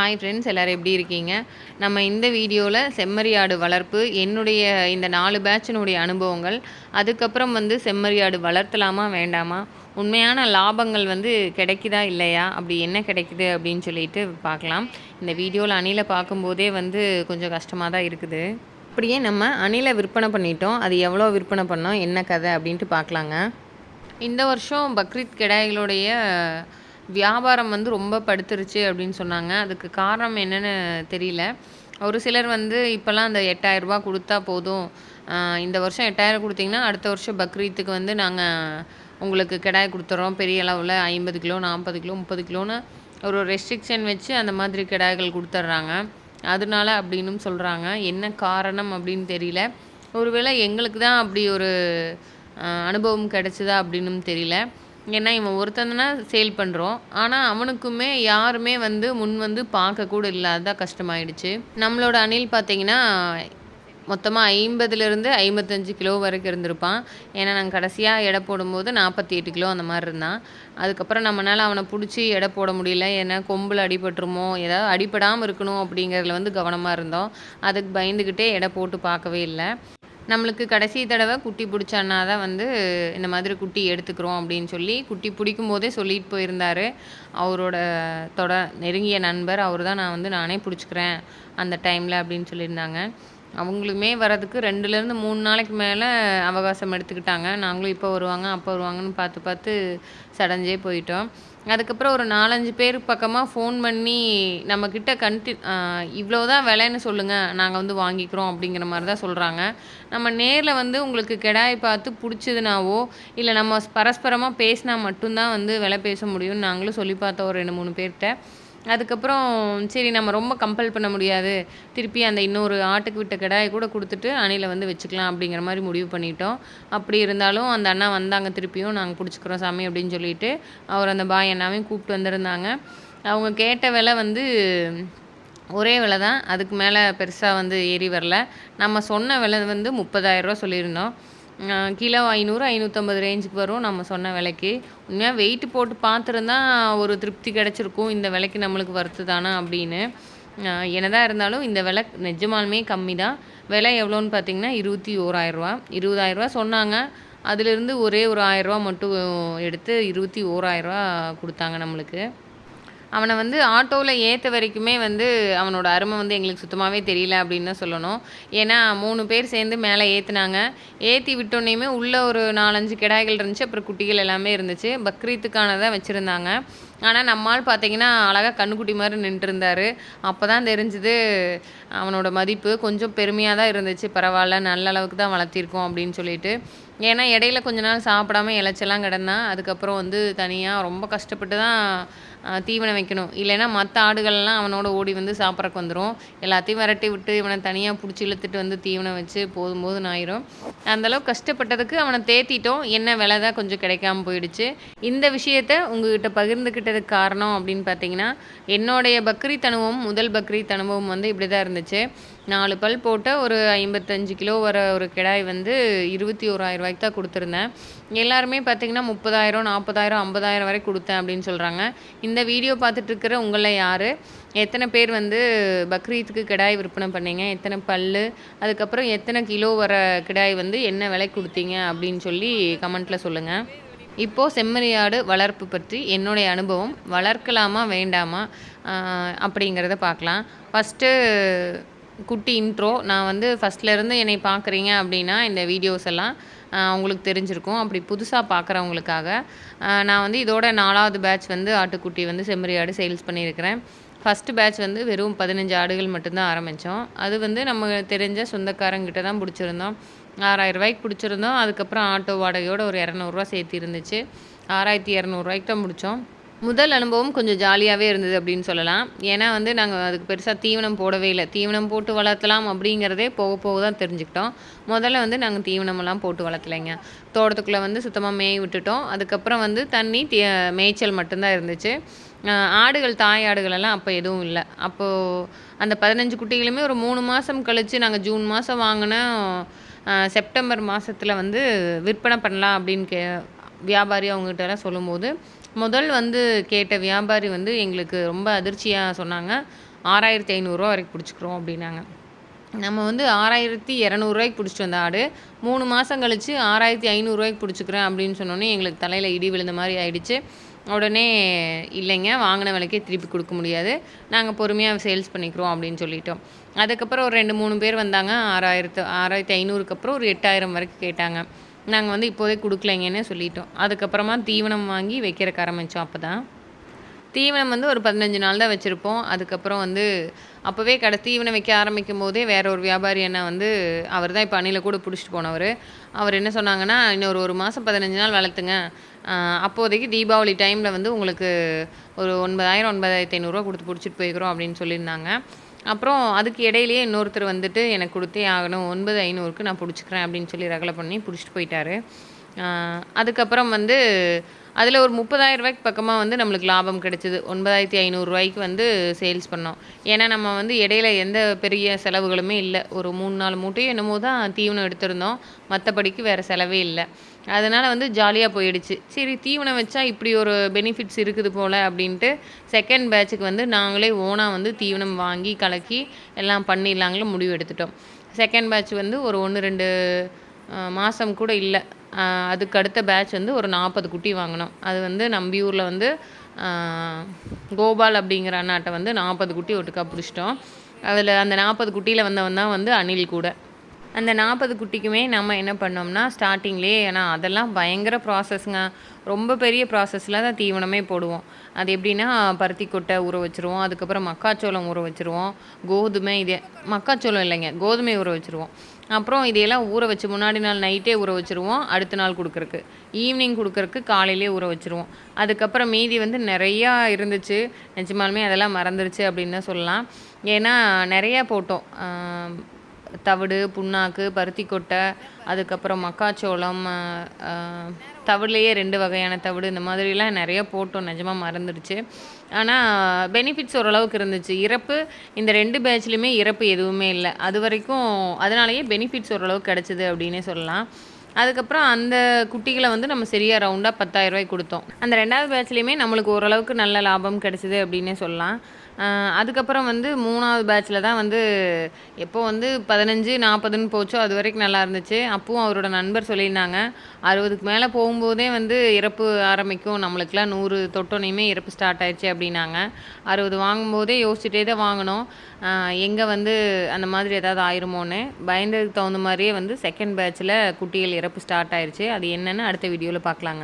Hi friends எல்லோரும் எப்படி இருக்கீங்க? நம்ம இந்த வீடியோவில் செம்மறியாடு வளர்ப்பு என்னுடைய இந்த நாலு பேட்சினுடைய அனுபவங்கள் அதுக்கப்புறம் வந்து செம்மறியாடு வளர்த்தலாமா வேண்டாமா? உண்மையான லாபங்கள் வந்து கிடைக்குதா இல்லையா? அப்படி என்ன கிடைக்குது அப்படின்னு சொல்லிட்டு பார்க்கலாம். இந்த வீடியோவில் அணில பார்க்கும்போதே வந்து கொஞ்சம் கஷ்டமாக தான் இருக்குது. அப்படியே நம்ம அணிலை விற்பனை பண்ணிட்டோம். அது எவ்வளோ விற்பனை பண்ணோம் என்ன கதை அப்படின்ட்டு பார்க்கலாங்க. இந்த வருஷம் பக்ரீத் கிடாய்களுடைய வியாபாரம் வந்து ரொம்ப படுத்துருச்சு அப்படின்னு சொன்னாங்க. அதுக்கு காரணம் என்னன்னு தெரியல. ஒரு சிலர் வந்து இப்போல்லாம் அந்த எட்டாயிரரூபா கொடுத்தா போதும். இந்த வருஷம் எட்டாயிரம் கொடுத்தீங்கன்னா அடுத்த வருஷம் பக்ரீத்துக்கு வந்து நாங்கள் உங்களுக்கு கிடாய் கொடுத்துட்றோம் பெரிய அளவில் ஐம்பது கிலோ நாற்பது கிலோ முப்பது கிலோன்னு ஒரு ரெஸ்ட்ரிக்ஷன் வச்சு அந்த மாதிரி கிடாய்கள் கொடுத்துட்றாங்க. அதனால அப்படின்னும் சொல்கிறாங்க என்ன காரணம் அப்படின்னு தெரியல. ஒருவேளை எங்களுக்கு தான் அப்படி ஒரு அனுபவம் கிடைச்சதா அப்படின்னும் தெரியல. ஏன்னா இவன் ஒருத்தன் சேல் பண்ணுறோம் ஆனால் அவனுக்குமே யாருமே வந்து முன் வந்து பார்க்க கூட இல்லாத கஷ்டமாயிடுச்சு. நம்மளோட அணில் பார்த்தீங்கன்னா மொத்தமாக ஐம்பதுலேருந்து ஐம்பத்தஞ்சு கிலோ வரைக்கும் இருந்திருப்பான். ஏன்னா நாங்கள் கடைசியாக எடை போடும்போது நாற்பத்தி எட்டு கிலோ அந்த மாதிரி இருந்தான். அதுக்கப்புறம் நம்மளால் அவனை பிடிச்சி எடை போட முடியல. ஏன்னா கொம்பில் அடிபட்டுருமோ ஏதாவது அடிப்படாமல் இருக்கணும் அப்படிங்கிறதுல வந்து கவனமாக இருந்தோம். அதுக்கு பயந்துக்கிட்டே எடை போட்டு பார்க்கவே இல்லை. நம்மளுக்கு கடைசி தடவை குட்டி பிடிச்சான்னா தான் வந்து இந்த மாதிரி குட்டி எடுத்துக்கிறோம் அப்படின்னு சொல்லி குட்டி பிடிக்கும் போதே சொல்லிட்டு போயிருந்தார். அவரோட தொட நெருங்கிய நண்பர் அவர் தான் நான் வந்து நானே பிடிச்சிக்கிறேன் அந்த டைமில் அப்படின்னு சொல்லியிருந்தாங்க. அவங்களுமே வரதுக்கு ரெண்டுலேருந்து மூணு நாளைக்கு மேலே அவகாசம் எடுத்துக்கிட்டாங்க. நாங்களும் இப்போ வருவாங்க அப்போ வருவாங்கன்னு பார்த்து பார்த்து சடஞ்சே போயிட்டோம். அதுக்கப்புறம் ஒரு நாலஞ்சு பேர் பக்கமாக ஃபோன் பண்ணி நம்மக்கிட்ட கண்டி இவ்வளோ தான் விலைன்னு சொல்லுங்கள் நாங்கள் வந்து வாங்கிக்கிறோம் அப்படிங்கிற மாதிரி தான் சொல்கிறாங்க நம்ம நேரில் வந்து உங்களுக்கு கெடாய் பார்த்து பிடிச்சதுனாவோ இல்லை நம்ம பரஸ்பரமாக பேசினா மட்டும்தான் வந்து விலை பேச முடியும்னு நாங்களும் சொல்லி பார்த்தோம் ஒரு ரெண்டு மூணு பேர்கிட்ட. அதுக்கப்புறம் சரி நம்ம ரொம்ப கம்பல் பண்ண முடியாது. திருப்பி அந்த இன்னொரு ஆட்டுக்கு விட்ட கிடாயை கூட கொடுத்துட்டு அணையில் வந்து வச்சுக்கலாம் அப்படிங்கிற மாதிரி முடிவு பண்ணிட்டோம். அப்படி இருந்தாலும் அந்த அண்ணா வந்தாங்க திருப்பியும் நாங்கள் பிடிச்சிக்கிறோம் சாமி அப்படின்னு சொல்லிட்டு அவர் அந்த பாய் அண்ணாவையும் கூப்பிட்டு வந்திருந்தாங்க. அவங்க கேட்ட விலை வந்து ஒரே விலை தான். அதுக்கு மேலே பெருசாக வந்து ஏறி வரல. நம்ம சொன்ன விலை வந்து முப்பதாயிரரூவா சொல்லியிருந்தோம். கிலோ ஐநூறு ஐநூற்றம்பது ரேஞ்சுக்கு வரும் நம்ம சொன்ன விலைக்கு. உண்மையாக வெயிட் போட்டு பார்த்துருந்தா ஒரு திருப்தி கிடச்சிருக்கும். இந்த விலைக்கு நம்மளுக்கு வருத்து தானே அப்படின்னு. என்னதான் இருந்தாலும் இந்த விலை நிஜமாலுமே கம்மி தான். விலை எவ்வளோன்னு பார்த்தீங்கன்னா இருபத்தி ஓராயிரரூவா இருபதாயிரரூவா சொன்னாங்க. அதிலிருந்து ஒரே ஒரு ஆயிரரூவா மட்டும் எடுத்து இருபத்தி ஓராயிரரூவா கொடுத்தாங்க நம்மளுக்கு. அவனை வந்து ஆட்டோவில் ஏற்ற வரைக்குமே வந்து அவனோட அருமை வந்து எங்களுக்கு சுத்தமாகவே தெரியல அப்படின்னு தான் சொல்லணும். ஏன்னா மூணு பேர் சேர்ந்து மேலே ஏற்றுனாங்க ஏற்றி விட்டோன்னேயுமே உள்ளே ஒரு நாலஞ்சு கிடாய்கள் இருந்துச்சு. அப்புறம் குட்டிகள் எல்லாமே இருந்துச்சு. பக்ரீத்துக்கானதான் வச்சுருந்தாங்க. ஆனால் நம்மால் பார்த்தீங்கன்னா அழகாக கண்ணுக்குட்டி மாதிரி நின்றுருந்தார். அப்போ தான் தெரிஞ்சுது அவனோட மதிப்பு கொஞ்சம் பெருமையாக தான் இருந்துச்சு. பரவாயில்ல நல்ல அளவுக்கு தான் வளர்த்திருக்கோம் அப்படின்னு சொல்லிட்டு. ஏன்னா இடையில கொஞ்ச நாள் சாப்பிடாம இலைச்செல்லாம் கிடந்தான். அதுக்கப்புறம் வந்து தனியாக ரொம்ப கஷ்டப்பட்டு தான் தீவனம் வைக்கணும். இல்லைன்னா மற்ற ஆடுகள்லாம் அவனோட ஓடி வந்து சாப்பிட்றக்கு வந்துடும் எல்லாத்தையும் விரட்டி விட்டு இவனை தனியாக பிடிச்சி இழுத்துட்டு வந்து தீவனம் வச்சு போதும் போதும் ஆயிரும் அந்தளவு கஷ்டப்பட்டதுக்கு அவனை தேத்திட்டோம். என்ன விலை தான் கொஞ்சம் கிடைக்காம போயிடுச்சு. இந்த விஷயத்த உங்ககிட்ட பகிர்ந்துக்கிட்டதுக்கு காரணம் அப்படின்னு பார்த்தீங்கன்னா என்னுடைய பக்ரீத் அனுபவம் முதல் பக்ரீத் அனுபவம் வந்து இப்படி தான் இருந்துச்சு. நாலு பல் போட்ட ஒரு ஐம்பத்தஞ்சு கிலோ வர ஒரு கிடாய் வந்து இருபத்தி ஓராயிரம் ரூபாய்க்கு தான் கொடுத்துருந்தேன். எல்லாருமே பார்த்தீங்கன்னா முப்பதாயிரம் நாற்பதாயிரம் ஐம்பதாயிரம் வரை கொடுத்தேன் அப்படின்னு சொல்கிறாங்க இந்த வீடியோ பார்த்துட்டு இருக்கிற உங்களை யார்? எத்தனை பேர் வந்து பக்ரீத்துக்கு கிடாய் விற்பனை பண்ணீங்க? எத்தனை பல் அதுக்கப்புறம் எத்தனை கிலோ வர கிடாய் வந்து என்ன விலை கொடுத்தீங்க? அப்படின்னு சொல்லி கமெண்ட்டில் சொல்லுங்கள் இப்போது செம்மறியாடு வளர்ப்பு பற்றி என்னுடைய அனுபவம். வளர்க்கலாமா வேண்டாமா? அப்படிங்கிறத பார்க்கலாம். ஃபஸ்ட்டு குட்டி இன்ட்ரோ நான் வந்து ஃபஸ்ட்லேருந்து என்னை பார்க்குறீங்க அப்படின்னா இந்த வீடியோஸ் எல்லாம் அவங்களுக்கு தெரிஞ்சிருக்கும். அப்படி புதுசாக பார்க்குறவங்களுக்காக நான் வந்து இதோட நாலாவது பேட்ச் வந்து ஆட்டுக்குட்டி வந்து செம்மறி ஆடு சேல்ஸ் பண்ணியிருக்கிறேன். ஃபஸ்ட்டு பேட்ச் வந்து வெறும் பதினஞ்சு ஆடுகள் மட்டும்தான் ஆரம்பித்தோம் அது வந்து நம்ம தெரிஞ்ச சொந்தக்காரங்கிட்ட தான் பிடிச்சிருந்தோம். ஆறாயிரம் ரூபாய்க்கு பிடிச்சிருந்தோம். அதுக்கப்புறம் ஆட்டோ வாடகையோடு ஒரு இரநூறுவா சேர்த்து இருந்துச்சு ஆறாயிரத்தி இரநூறுவாய்க்கு தான் முடித்தோம் முதல் அனுபவம் கொஞ்சம் ஜாலியாகவே இருந்தது அப்படின்னு சொல்லலாம். ஏன்னா வந்து நாங்கள் அதுக்கு பெருசாக தீவனம் போடவே இல்லை. தீவனம் போட்டு வளர்த்தலாம் அப்படிங்கிறதே போக போக தான் தெரிஞ்சுக்கிட்டோம். முதல்ல வந்து நாங்கள் தீவனமெல்லாம் போட்டு வளர்த்தலைங்க. தோட்டத்துக்குள்ளே வந்து சுத்தமாக மேய் விட்டுட்டோம். அதுக்கப்புறம் வந்து தண்ணி தீ மேய்ச்சல் மட்டும்தான் இருந்துச்சு. ஆடுகள் தாய் ஆடுகளெல்லாம் அப்போ எதுவும் இல்லை. அப்போது அந்த பதினஞ்சு குட்டிகளுமே ஒரு மூணு மாதம் கழித்து நாங்கள் ஜூன் மாதம் வாங்கினோம் செப்டம்பர் மாதத்தில் வந்து விற்பனை பண்ணலாம் அப்படின்னு கே வியாபாரி அவங்ககிட்டலாம் சொல்லும்போது முதல் வந்து கேட்ட வியாபாரி வந்து எங்களுக்கு ரொம்ப அதிர்ச்சியாக சொன்னாங்க. ஆறாயிரத்தி ஐநூறுரூவா வரைக்கும் பிடிச்சிக்கிறோம் அப்படின்னாங்க. நம்ம வந்து ஆறாயிரத்தி இரநூறுவாய்க்கு பிடிச்சிட்டு வந்த ஆடு. மூணு மாதம் கழித்து ஆறாயிரத்தி ஐநூறுரூவாய்க்கு பிடிச்சிக்கிறேன் அப்படின்னு சொன்னோன்னே எங்களுக்கு தலையில் இடி விழுந்த மாதிரி ஆயிடுச்சு. உடனே இல்லைங்க வாங்கின விலைக்கே திருப்பி கொடுக்க முடியாது. நாங்கள் பொறுமையாக சேல்ஸ் பண்ணிக்கிறோம் அப்படின்னு சொல்லிட்டோம். அதுக்கப்புறம் ஒரு ரெண்டு மூணு பேர் வந்தாங்க. ஆறாயிரத்து ஆறாயிரத்தி ஐநூறுக்கு அப்புறம் ஒரு எட்டாயிரம் வரைக்கும் கேட்டாங்க. நாங்கள் வந்து இப்போதைக்கு கொடுக்கலைங்கன்னு சொல்லிட்டோம். அதுக்கப்புறமா தீவனம் வாங்கி வைக்கிறக்கு ஆரம்பித்தோம் அப்போ தான் தீவனம் வந்து ஒரு பதினஞ்சு நாள் தான் வச்சுருப்போம். அதுக்கப்புறம் வந்து அப்போவே கடை தீவனம் வைக்க ஆரம்பிக்கும் போதே வேற ஒரு வியாபாரி என்ன வந்து அவர் தான் இப்போ அணில கூட பிடிச்சிட்டு போனவர். அவர் என்ன சொன்னாங்கன்னா இன்னொரு ஒரு மாதம் பதினஞ்சு நாள் வளர்த்துங்க. அப்போதைக்கு தீபாவளி டைமில் வந்து உங்களுக்கு ஒரு ஒன்பதாயிரம் ஒன்பதாயிரத்தி ஐநூறுரூவா கொடுத்து பிடிச்சிட்டு போய்க்கிறோம் அப்படின்னு சொல்லியிருந்தாங்க. அப்புறம் அதுக்கு இடையிலேயே இன்னொருத்தர் வந்துட்டு எனக்கு கொடுத்தே ஆகணும். ஒன்பது ஐநூறுக்கு நான் பிடிச்சிக்கிறேன் அப்படின்னு சொல்லி ரகலை பண்ணி பிடிச்சிட்டு போயிட்டாரு. அதுக்கப்புறம் வந்து அதில் ஒரு முப்பதாயிரம் ரூபாய்க்கு பக்கமாக வந்து நம்மளுக்கு லாபம் கிடைச்சிது. ஒன்பதாயிரத்தி ஐநூறுரூவாய்க்கு வந்து சேல்ஸ் பண்ணோம். ஏன்னா நம்ம வந்து இடையில எந்த பெரிய செலவுகளுமே இல்லை. ஒரு மூணு நாலு மூட்டையும் என்னமோ தான் தீவனம் எடுத்திருந்தோம். மற்றபடிக்கு வேறு செலவே இல்லை. அதனால் வந்து ஜாலியாக போயிடுச்சு. சரி தீவனம் வச்சா இப்படி ஒரு பெனிஃபிட்ஸ் இருக்குது போல் அப்படின்ட்டு செகண்ட் பேட்சுக்கு வந்து நாங்களே ஓனாக வந்து தீவனம் வாங்கி கலக்கி எல்லாம் பண்ணிடலாங்களே முடிவு எடுத்துட்டோம். செகண்ட் பேட்ச் வந்து ஒரு ஒன்று ரெண்டு மாதம் கூட இல்லை. அதுக்கு அடுத்த பேட்ச் வந்து ஒரு நாற்பது குட்டி வாங்கினோம். அது வந்து நம்பியூரில் வந்து கோபால் அப்படிங்கிற அண்ணாட்ட வந்து நாற்பது குட்டி ஒட்டுக்கா பிடிச்சிட்டோம். அதில் அந்த நாற்பது குட்டியில் வந்தவன் தான் வந்து அனில் கூட. அந்த நாற்பது குட்டிக்குமே நம்ம என்ன பண்ணோம்னா ஸ்டார்டிங்லேயே ஏன்னா அதெல்லாம் பயங்கர ப்ராசஸ்ங்க ரொம்ப பெரிய ப்ராசஸில் தான் தீவனமே போடுவோம். அது எப்படின்னா பருத்தி கொட்டை ஊற வச்சுருவோம். அதுக்கப்புறம் மக்காச்சோளம் ஊற வச்சுருவோம். கோதுமை இது மக்காச்சோளம் இல்லைங்க கோதுமை ஊற வச்சுருவோம். அப்புறம் இதையெல்லாம் ஊற வச்சு முன்னாடி நாள் நைட்டே ஊற வச்சுருவோம் அடுத்த நாள் கொடுக்குறக்கு. ஈவினிங் கொடுக்குறக்கு காலையிலே ஊற வச்சுருவோம். அதுக்கப்புறம் மீதி வந்து நிறையா இருந்துச்சு. நிஜமாலுமே அதெல்லாம் மறந்துருச்சு அப்படின்னு தான் சொல்லலாம். ஏன்னா நிறையா போட்டோம். தவிடு புண்ணாக்கு பருத்தி கொட்டை அதுக்கப்புறம் மக்காச்சோளம் தவிடுலேயே ரெண்டு வகையான தவிடு இந்த மாதிரிலாம் நிறைய போட்டோம். நிஜமாக மறந்துடுச்சு. ஆனால் பெனிஃபிட்ஸ் ஓரளவுக்கு இருந்துச்சு. இறப்பு இந்த ரெண்டு பேட்ச்லேயுமே இறப்பு எதுவுமே இல்லை. அது வரைக்கும் அதனாலேயே பெனிஃபிட்ஸ் ஓரளவுக்கு கிடச்சிது அப்படின்னே சொல்லலாம். அதுக்கப்புறம் அந்த குட்டிகளை வந்து நம்ம சரியாக ரவுண்டாக பத்தாயிரம் கொடுத்தோம். அந்த ரெண்டாவது பேட்ச்லேயுமே நம்மளுக்கு ஓரளவுக்கு நல்ல லாபம் கிடச்சிது அப்படின்னே சொல்லலாம். அதுக்கப்புறம் வந்து மூணாவது பேட்ச்சில் தான் வந்து எப்போ வந்து பதினஞ்சு நாற்பதுன்னு போச்சோ அது வரைக்கும் நல்லா இருந்துச்சு. அப்பவும் அவரோட நண்பர் சொல்லியிருந்தாங்க. அறுபதுக்கு மேலே போகும்போதே வந்து இறப்பு ஆரம்பிக்கும். நம்மளுக்குலாம் நூறு தொட்டோனையுமே இறப்பு ஸ்டார்ட் ஆயிடுச்சு அப்படின்னாங்க. அறுபது வாங்கும்போதே யோசிச்சுட்டே தான் வாங்கினோம் எங்கே வந்து அந்த மாதிரி ஏதாவது ஆயிருமோன்னு. பயந்ததுக்கு தகுந்த மாதிரியே வந்து செகண்ட் பேட்ச்சில் குட்டிகள் இறப்பு ஸ்டார்ட் ஆயிடுச்சு அது என்னென்னு அடுத்த வீடியோவில் பார்க்கலாங்க.